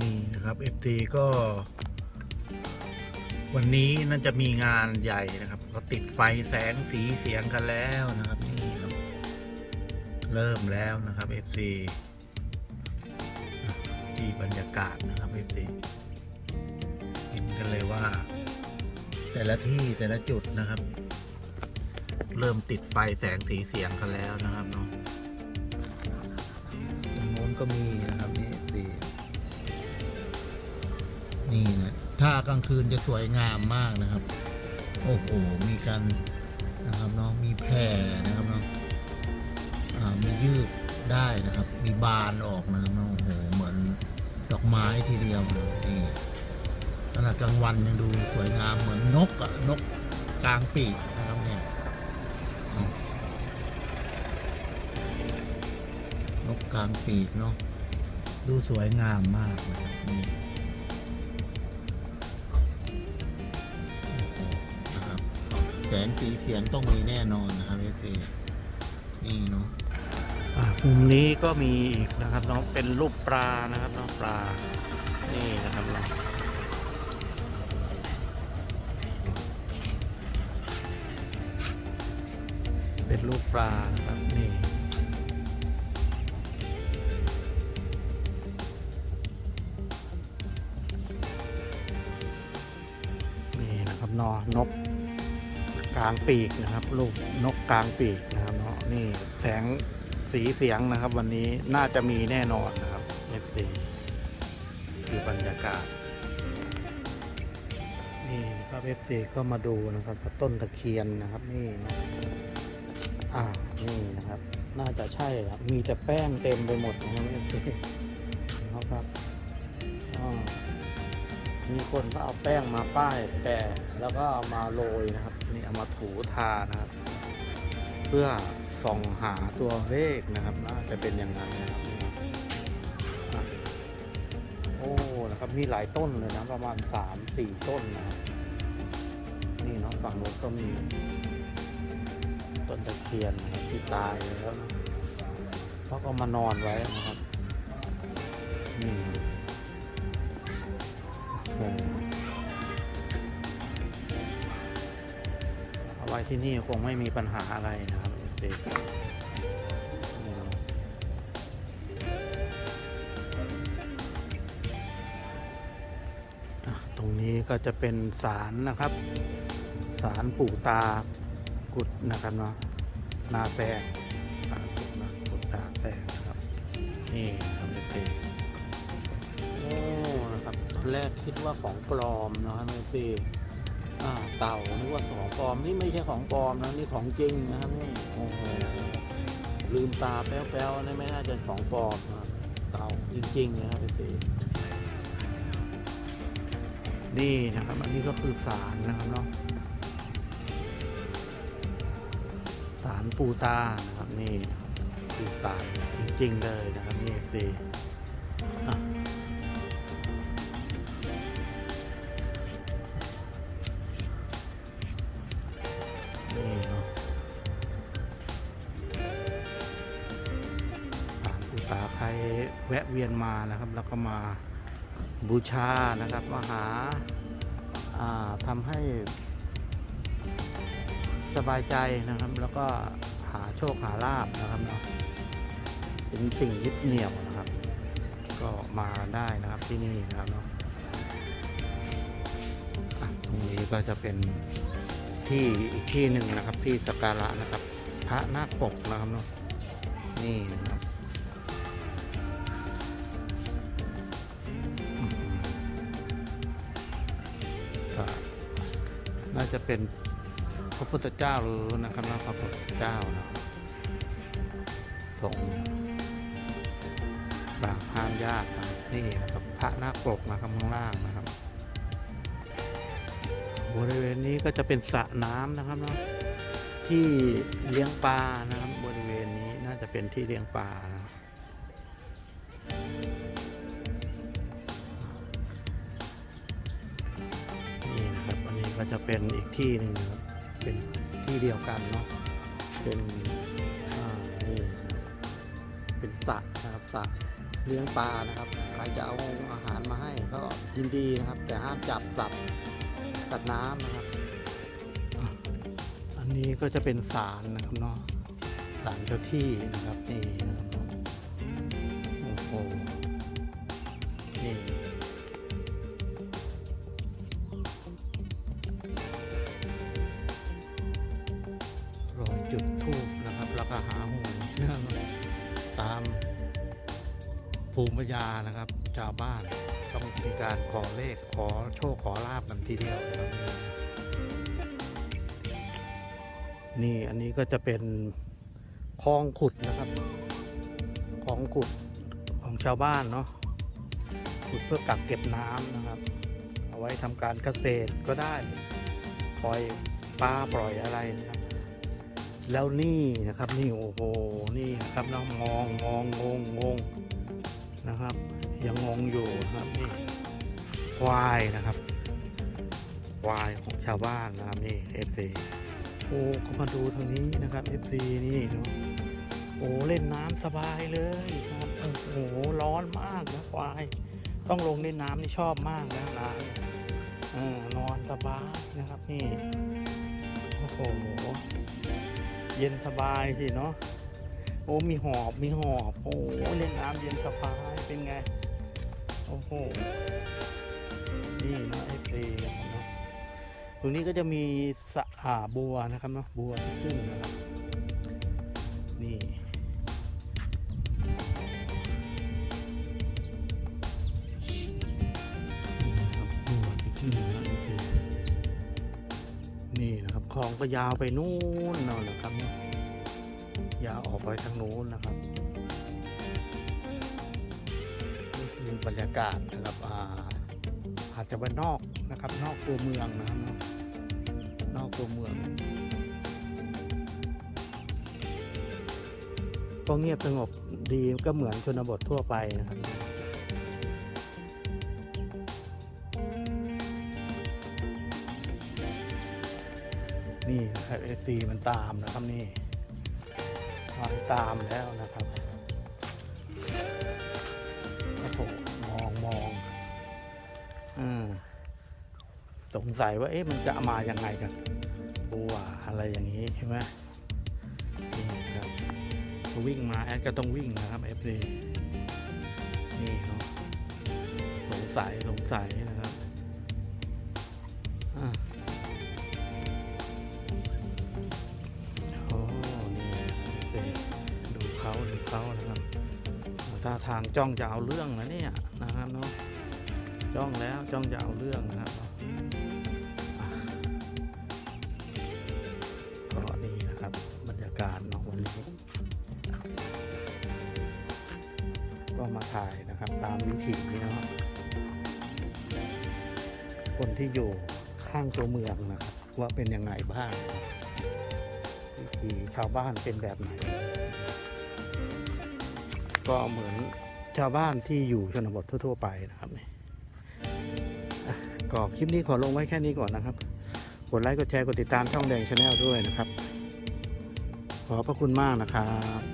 นี่นะครับ FT ก็ วันนี้น่าจะมีงานใหญ่นะครับ ก็ติดไฟแสงสีเสียงกันแล้วนะครับนี่ครับ เริ่มแล้วนะครับ FC ที่บรรยากาศนะครับ FC เห็นกันเลยว่า แต่ละที่แต่ละจุดนะครับ เริ่มติดไฟแสงสีเสียงกันแล้วนะครับเนาะตรงโน้นก็มีนะครับ นี่นะถ้ากลางคืนจะสวยงามมากนะครับ โอ้โห มีการนะครับเนาะมีแพร่นะครับเนาะอ่ามียืดได้นะครับ มีบานออกนะครับเนาะโอ้โห เหมือนดอกไม้ทีเดียวนี่ขณะกลางวันยังดูสวยงามเหมือนนกอะนกกลางปีกนะครับเนี่ยนกกลางปีกเนาะดูสวยงามมากนะครับนี่ งสีเสียงต้องมีแน่นอนนะครับเอซีนี่เนาะมุมนี้ก็มีอีกนะครับเนาะเป็นรูปปลานะครับเนาะปลา นี่นะครับเนาะเป็นรูปปลานะครับนี่นี่นะครับนอนก กลางปีกนะครับลูกนกกลางปีกนะครับเนาะนี่แสงสีเสียงนะครับ วันนี้น่าจะมีแน่นอนนะครับ FD คือบรรยากาศ นี่ครับ FC ก็มาดูนะครับต้นตะเคียนนะครับนี่นะอ่านี่นะครับ น่าจะใช่ครับมีแต่แป้งเต็มไปหมดนะครับ FC นะครับมีคนก็เอาแป้งมาป้ายแปะแล้วก็เอามาโรยนะครับ นี่เอามาถูทานะครับ เพื่อส่องหาตัวเลขนะครับน่าจะเป็นอย่างนั้นนะครับโอ้นะครับมีหลายต้นเลยนะประมาณสามสี่ต้นนะครับนี่เนาะฝั่งโน้นก็มีต้นตะเคียนที่ตายแล้วนะเขาก็มานอนไว้นะครับนี่ ว้ที่นี่คงไม่มีปัญหาอะไรนะครับเด็กตรงนี้ก็จะเป็นศาลนะครับศาลปู่ตากุดนะครับเนาะนาแฟงศาลปู่นากุดตาแฟงนะครับนี่ครับเด็กโอ้นะครับตอนแรกคิดว่าของปลอมนะครับไม่ซี อ่าเต่านึกว่าของปลอมนี่ไม่ใช่ของปลอมนะนี่ของจริงนะครับนี่โอ้โหลืมตาแป๊วๆนี่ไม่น่าจะของปลอมนะเต่าจริงๆนะครับไม่ซีนี่นะครับอันนี้ก็คือสารนะครับเนาะสารปูตานะครับนี่คือสารจริงๆเลยนะครับนี่ซี แวะเวียนมานะครับ แล้วก็มาบูชานะครับมาหาาทำให้สบายใจนะครับ แล้วก็หาโชคหาลาบนะครับเนาะเป็นสิ่งยึดเหนี่ยวนะครับ ก็มาได้นะครับที่นี่นะครับเนาะอะตรงนี้ก็จะเป็นที่อีกที่หนึ่งนะครับที่สักการะนะครับ พระนาคปกนะครับเนาะนี่นะครับ น่าจะเป็นพระพุทธเจ้าหรือนะครับนะพระพุทธเจ้านะครับางห้ามญาตินะครับนี่นะครับพระหน้าปกนะครับข้างล่างนะครับ บริเวณนี้ก็จะเป็นสระน้ำนะครับเนาะที่เลี้ยงปลานะครับ บริเวณนี้น่าจะเป็นที่เลี้ยงปลานะครับ ก็จะเป็นอีกที่หนึ่งครับเป็นที่เดียวกันเนาะเป็นนี่เป็นสระนะครับสระเลี้ยงปลานะครับ ใครจะเอาอาหารมาให้ก็ยินดีนะครับ แต่ห้ามจับสัตว์สัตว์น้ำนะครับ อันนี้ก็จะเป็นศาลนะครับเนาะศาลเจ้าที่นะครับนี่นะครับโอ้โห ตามภูมิปัญญานะครับชาวบ้านต้องมีการขอเลขขอโชคขอลาบกันทีเดียวนะครับนี่อันนี้ก็จะเป็นคลองขุดนะครับคลองขุดของชาวบ้านเนาะขุดเพื่อกักเก็บน้ำนะครับ เอาไว้ทำการเกษตรก็ได้ ปล่อยปลาปล่อยอะไรนะครับ แล้วนี่นะครับนี่โอ้โหนี่นะครับน้องมองมองงงงงนะครับยังงงอยู่นะครับนี่ควายนะครับควายของชาวบ้านนะครับนี่ FC โอ้ก็มาดูทางนี้นะครับ FC นี่เนาะโอ้เล่นน้ำสบายเลยครับโอ้โหร้อนมากนะควาย ต้องลงเล่นน้ำนี่ชอบมากนะน้ำเออนอนสบายนะครับนี่โอ้โห เย็นสบายสิเนาะโอ้มีหอบมีหอบ โอ้เล่นน้ำเย็นสบาย เป็นไง โอ้โห นี่นะเอฟซีนะครับเนาะตรงนี้ก็จะมีสะอาบัวนะครับเนาะบัวที่ขึ้นนะครับ นี่ คลองก็ยาวไปนู่นนอนะครับยาวออกไปทางนู้นนะครับนี่คือบรรยากาศนะครับอาอาจจะว่านอกนะครับ นอกตัวเมืองนะครับนอกตัวเมือง ก็เงียบสงบดีก็เหมือนชนบททั่วไปนะครับ นี่นะครับเอซีมันตามนะครับนี่มาตามแล้วนะครับโอ้โหมองมองอืมสงสัยว่าเอ๊ะมันจะมาอยังไงกันบัวอะไรอย่างนี้ใช่ไหมนี่ครับวิ่งมาแอดก็ต้องวิ่งนะครับ FC นี่เนาะสงสัยสงสัยนะครับอะ ท่าทางจ้องจะเอาเรื่องนะเนี่ยนะครับเนาะจ้องแล้วจ้องจะเอาเรื่องนะครับก็นี่นะครับบรรยากาศเนาะวันนี้ก็มาถ่ายนะครับตามวิถีเนาะคนที่อยู่ข้างตัวเมืองนะครับ ว่าเป็นยังไงบ้างวิถีชาวบ้านเป็นแบบไหน ก็เหมือนชาวบ้านที่อยู่ชนบททั่ว ๆ ไปนะครับนี่ก็คลิปนี้ขอลงไว้แค่นี้ก่อนนะครับ กดไลค์กดแชร์กดติดตามช่องแดงชาแนลด้วยนะครับ ขอบพระคุณมากนะครับ